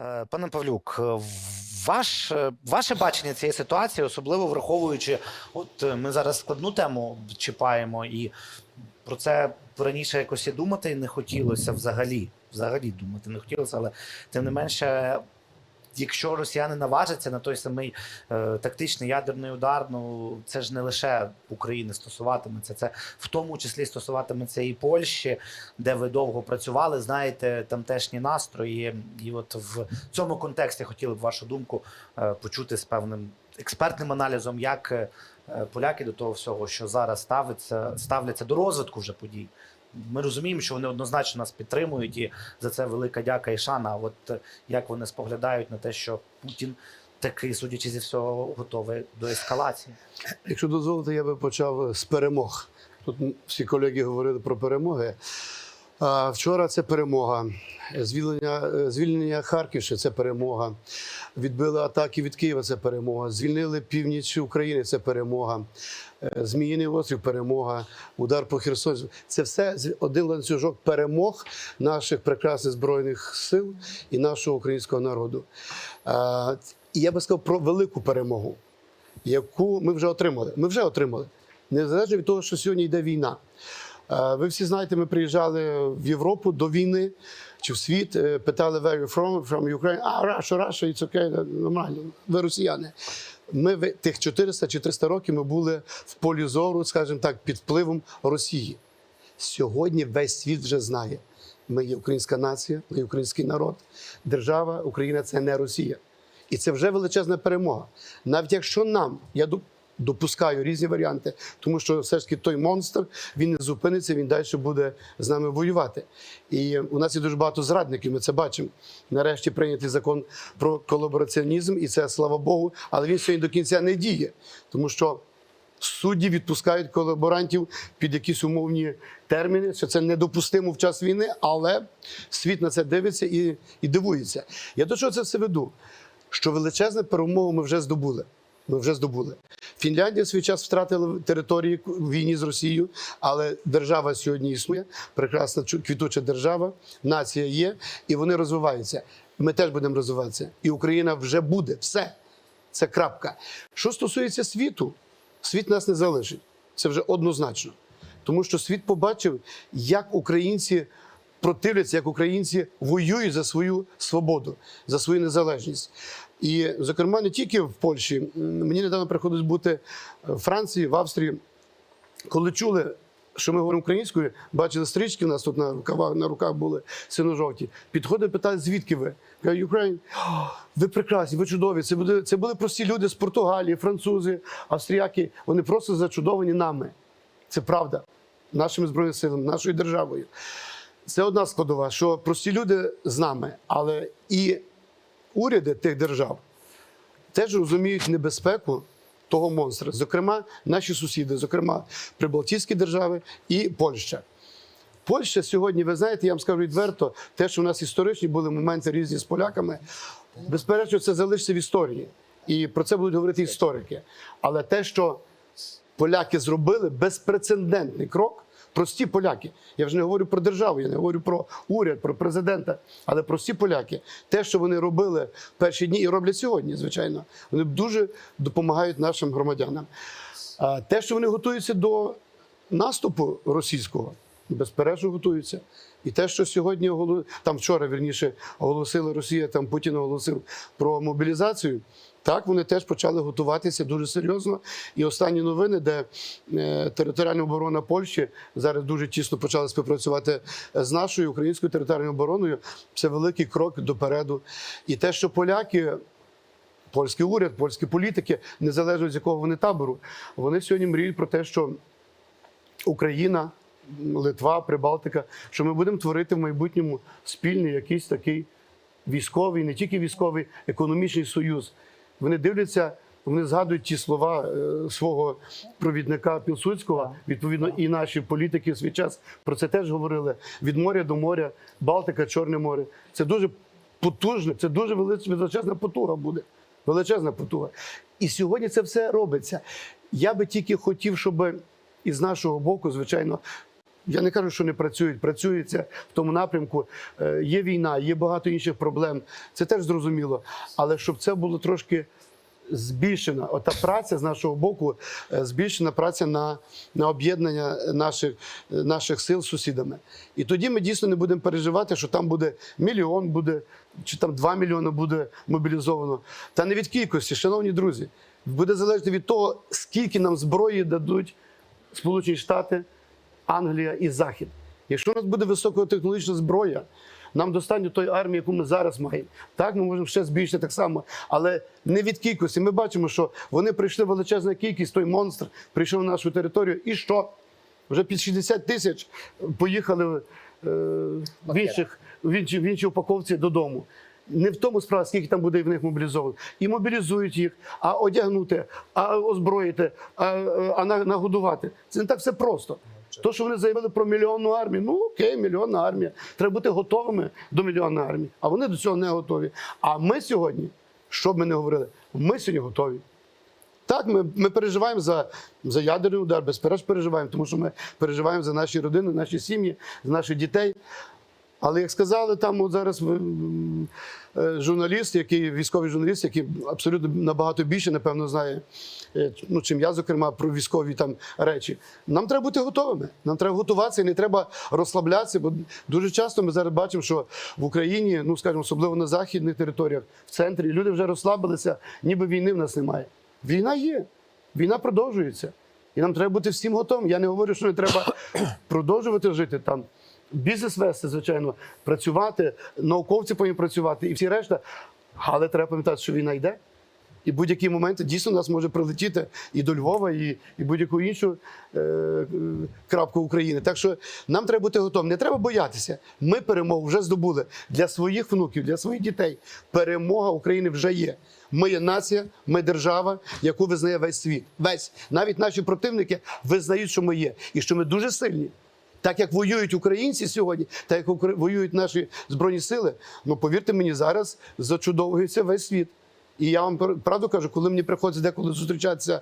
Е, Пане Павлюк, е, ваш, е, ваше бачення цієї ситуації, особливо враховуючи, от ми зараз складну тему чіпаємо, і про це раніше якось і думати не хотілося взагалі. Взагалі думати не хотілося, але тим не менше, якщо росіяни наважаться на той самий е, тактичний ядерний удар, ну це ж не лише України стосуватиметься, це в тому числі стосуватиметься і Польщі, де ви довго працювали, знаєте тамтешні настрої. І от в цьому контексті хотіли б вашу думку е, почути з певним експертним аналізом, як е, поляки до того всього, що зараз ставиться, ставляться до розвитку вже подій. Ми розуміємо, що вони однозначно нас підтримують, і за це велика дяка і шана. От е, як вони споглядають на те, що Путін такий, судячи зі всього, готовий до ескалації. Якщо дозволите, я би почав з перемог. Тут всі колеги говорили про перемоги. Вчора це перемога. Звільнення, е, звільнення Харківщини це перемога. Відбили атаки від Києва це перемога. Звільнили північ України це перемога. Е, Зміїний острів перемога. Удар по Херсону. Це все один ланцюжок перемог наших прекрасних збройних сил і нашого українського народу. І я би сказав про велику перемогу яку ми вже отримали. Ми вже отримали. Незалежно від того, що сьогодні йде війна. Е, Ви всі знаєте, ми приїжджали в Європу до війни чи в світ, е, питали where you from, from Ukraine, а Russia, Russia, it's okay, нормально, ви росіяни. Ми тих 400 чи 300 років ми були в полі зору, скажімо так, під впливом Росії. Сьогодні весь світ вже знає. Ми є українська нація, ми є український народ. Держава Україна це не Росія. І це вже величезна перемога. Навіть якщо нам, я доп- допускаю різні варіанти, тому що все ж таки той монстр він не зупиниться, він далі буде з нами воювати. І у нас є дуже багато зрадників, ми це бачимо. Нарешті прийнятий закон про колабораціонізм, і це слава Богу, але він сьогодні до кінця не діє, тому що. Судді відпускають колаборантів під якісь умовні терміни, що це недопустимо в час війни, але світ на це дивиться і, і дивується. Я до чого це все веду? Що величезну перемогу ми вже здобули. Ми вже здобули. Фінляндія в свій час втратила території в війні з Росією, але держава сьогодні існує, прекрасна квітуча держава, нація є, і вони розвиваються. Ми теж будемо розвиватися. І Україна вже буде. Все. Це крапка. Що стосується світу, світ нас не залишить. Це вже однозначно. Тому що світ побачив, як українці противляться, як українці воюють за свою свободу, за свою незалежність. І, зокрема, не тільки в Польщі. Мені недавно приходилось бути в Франції, в Австрії, коли чули, що ми говоримо українською, бачили стрічки у нас тут на рукавах, на руках були сино-жовті. Підходили, питають, звідки ви? Кажу, Україн. Ви прекрасні, ви чудові. Це були, це були прості люди з Португалії, французи, австріяки. Вони просто зачудовані нами. Це правда, нашими збройними силами, нашою державою. Це одна складова, що прості люди з нами, але і уряди тих держав теж розуміють небезпеку того монстра. Зокрема, наші сусіди, зокрема, Прибалтійські держави і Польща. Польща сьогодні, ви знаєте, я вам скажу відверто, те, що у нас історичні були моменти різні з поляками, безперечно, це залишиться в історії. І про це будуть говорити історики. Але те, що поляки зробили безпрецедентний крок. Прості поляки. Я вже не говорю про державу, я не говорю про уряд, про президента, але прості поляки. Те, що вони робили в перші дні і роблять сьогодні, звичайно, вони дуже допомагають нашим громадянам. Те, що вони готуються до наступу російського, безперечно готуються. І те, що сьогодні оголо- там вчора вірніше оголосила Росія, там Путін оголосив про мобілізацію. Так, вони теж почали готуватися дуже серйозно. І останні новини, де е, територіальна оборона Польщі зараз дуже тісно почали співпрацювати з нашою українською територіальною обороною, це великий крок допереду. І те, що поляки польський уряд, польські політики, незалежно з якого вони табору, вони сьогодні мріють про те, що Україна, Литва, Прибалтика, що ми будемо творити в майбутньому спільний якийсь такий військовий, не тільки військовий, економічний союз. Вони дивляться. Вони згадують ті слова е, свого провідника Пілсудського. Відповідно, і наші політики в свій час про це теж говорили: від моря до моря, Балтика, Чорне море. Це дуже потужне, це дуже величезна потуга буде. Величезна потуга. І сьогодні це все робиться. Я би тільки хотів, щоб із нашого боку, звичайно, Я не кажу, що не працюють, працюється в тому напрямку. Е, Є війна, є багато інших проблем. Це теж зрозуміло. Але щоб це було трошки збільшена, ота праця з нашого боку, е, збільшена праця на, на об'єднання наших, е, наших сил з сусідами. І тоді ми дійсно не будемо переживати, що там буде мільйон, буде чи там два мільйони буде мобілізовано. Та не від кількості, шановні друзі, буде залежати від того, скільки нам зброї дадуть Сполучені Штати, Англія і Захід. Якщо у нас буде високотехнологічна зброя, нам достатньо тої армії, яку ми зараз маємо. Так, ми можемо ще збільшити так само, але не від кількості. Ми бачимо, що вони прийшли величезна кількість, той монстр прийшов на нашу територію. І що? Вже під 60 тисяч поїхали е, в, інших, в, інші, в інші упаковці додому. Не в тому справа, скільки там буде в них мобілізовано. І мобілізують їх, а одягнути, а озброїти, а, а на- нагодувати. Це не так все просто. То, що вони заявили про мільйонну армію, ну окей, мільйонна армія. Треба бути готовими до мільйонної армії. А вони до цього не готові. А ми сьогодні, що б ми не говорили, ми сьогодні готові. Так, ми, ми переживаємо за, за ядерний удар, безперечно переживаємо, тому що ми переживаємо за наші родини, наші сім'ї, за наших дітей. Але як сказали, там от зараз е, журналіст, який військовий журналіст, який абсолютно набагато більше, напевно, знає, ну, чим я, зокрема, про військові там речі. Нам треба бути готовими. Нам треба готуватися і не треба розслаблятися. Бо дуже часто ми зараз бачимо, що в Україні, ну скажімо, особливо на західних територіях, в центрі, люди вже розслабилися, ніби війни в нас немає. Війна є, війна продовжується. І нам треба бути всім готовим. Я не говорю, що не треба продовжувати жити там. Бізнес вести, звичайно, працювати, науковці повинні працювати і всі решта. Але треба пам'ятати, що війна йде. І будь-які моменти дійсно нас може прилетіти і до Львова, і, і будь-яку іншу е, крапку України. Так що нам треба бути готовим. Не треба боятися. Ми перемогу вже здобули для своїх внуків, для своїх дітей. Перемога України вже є. Ми є нація, ми держава, яку визнає весь світ. Весь навіть наші противники визнають, що ми є, і що ми дуже сильні. Так як воюють українці сьогодні, так як воюють наші збройні сили, ну повірте мені, зараз зачудовується весь світ. І я вам пр- правду кажу, коли мені приходиться деколи зустрічатися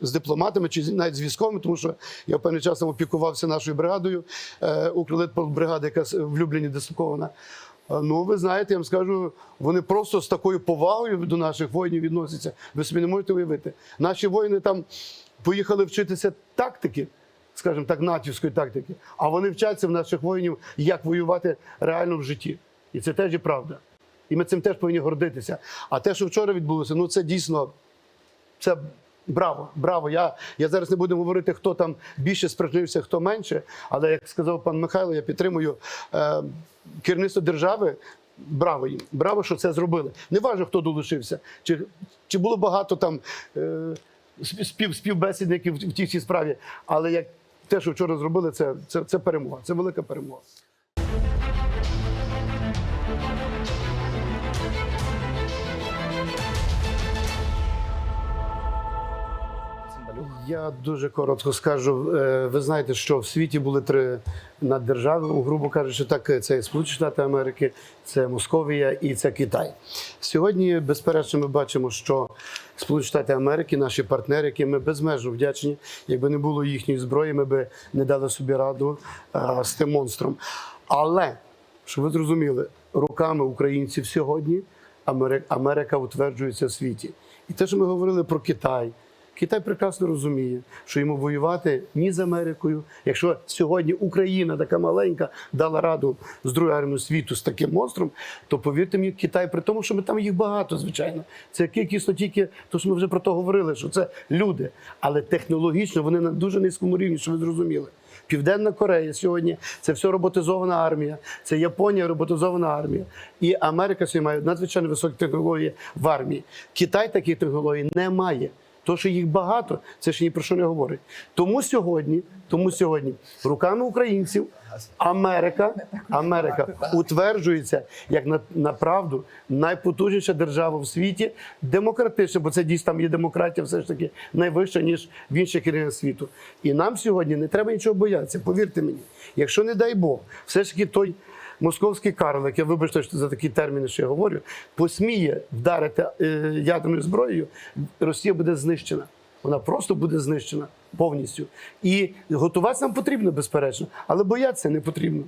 з дипломатами чи навіть з військовими, тому що я певний час там опікувався нашою бригадою, е, Укрлитбригада, яка в Любліні дислокована. Е, Ну, ви знаєте, я вам скажу, вони просто з такою повагою до наших воїнів відносяться. Ви собі не можете уявити. Наші воїни там поїхали вчитися тактики, скажімо так, натівської тактики, а вони вчаться в наших воїнів, як воювати реально в житті. І це теж і правда. І ми цим теж повинні гордитися. А те, що вчора відбулося, ну це дійсно це браво, браво. Я, я зараз не буду говорити, хто там більше спричинився, хто менше. Але як сказав пан Михайло, я підтримую е, керівництво держави. Браво їм, браво, що це зробили. Не важливо, хто долучився, чи, чи було багато там е, спів, співбесідників в тій всій справі. Але як те, що вчора зробили, це, це, це перемога. Це велика перемога. Я дуже коротко скажу. Е, Ви знаєте, що в світі були три наддержави, грубо кажучи, так це Сполучені Штати Америки, це Московія і це Китай. Сьогодні, безперечно, ми бачимо, що Сполучені Штати Америки, наші партнери, які ми безмежно вдячні. Якби не було їхньої зброї, ми би не дали собі раду е, з тим монстром. Але щоб ви зрозуміли, руками українців сьогодні Амери- Америка утверджується в світі. І те, що ми говорили про Китай. Китай прекрасно розуміє, що йому воювати ні з Америкою. Якщо сьогодні Україна така маленька дала раду з другою армією світу з таким монстром, то повірте мені, Китай, при тому, що ми там їх багато, звичайно. Це кількісно тільки, то що ми вже про то говорили, що це люди. Але технологічно вони на дуже низькому рівні, що ви зрозуміли. Південна Корея сьогодні це все роботизована армія, це Японія роботизована армія. І Америка сьогодні має надзвичайно високі технології в армії. Китай таких технологій не має. То, що їх багато, це ж ні про що не говорить. Тому сьогодні, тому сьогодні руками українців Америка, Америка утверджується як на, на правду найпотужніша держава в світі, демократична, бо це дійсно там є демократія, все ж таки найвища, ніж в інших країнах світу. І нам сьогодні не треба нічого боятися. Повірте мені, якщо не дай Бог, все ж таки той. Московський карлик, я вибачте за такі терміни, що я говорю, посміє вдарити е, ядерною зброєю, Росія буде знищена. Вона просто буде знищена. повністю. І готуватися нам потрібно, безперечно, але боятися не потрібно.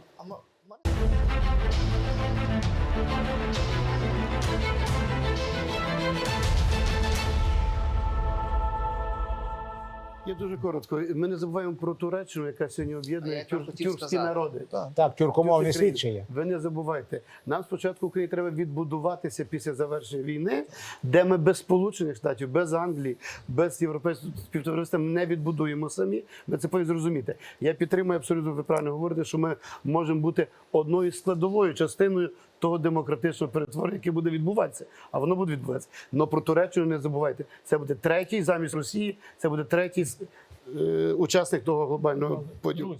Я дуже коротко. Ми не забуваємо про Туреччину, яка сьогодні об'єднує я тюр- тюркські сказати. народи. Так, тюркомовні Тюркські слідчі є. Ви не забувайте. Нам спочатку Україні треба відбудуватися після завершення війни, де ми без Сполучених Штатів, без Англії, без європейського співтовариства не відбудуємо самі. Ви це повинні зрозуміти. Я підтримую абсолютно ви правильно говорите, що ми можемо бути одною складовою частиною того демократичного перетворення, яке буде відбуватися. А воно буде відбуватися. Але про Туреччину не забувайте. Це буде третій замість Росії, це буде третій учасник того глобального поділу.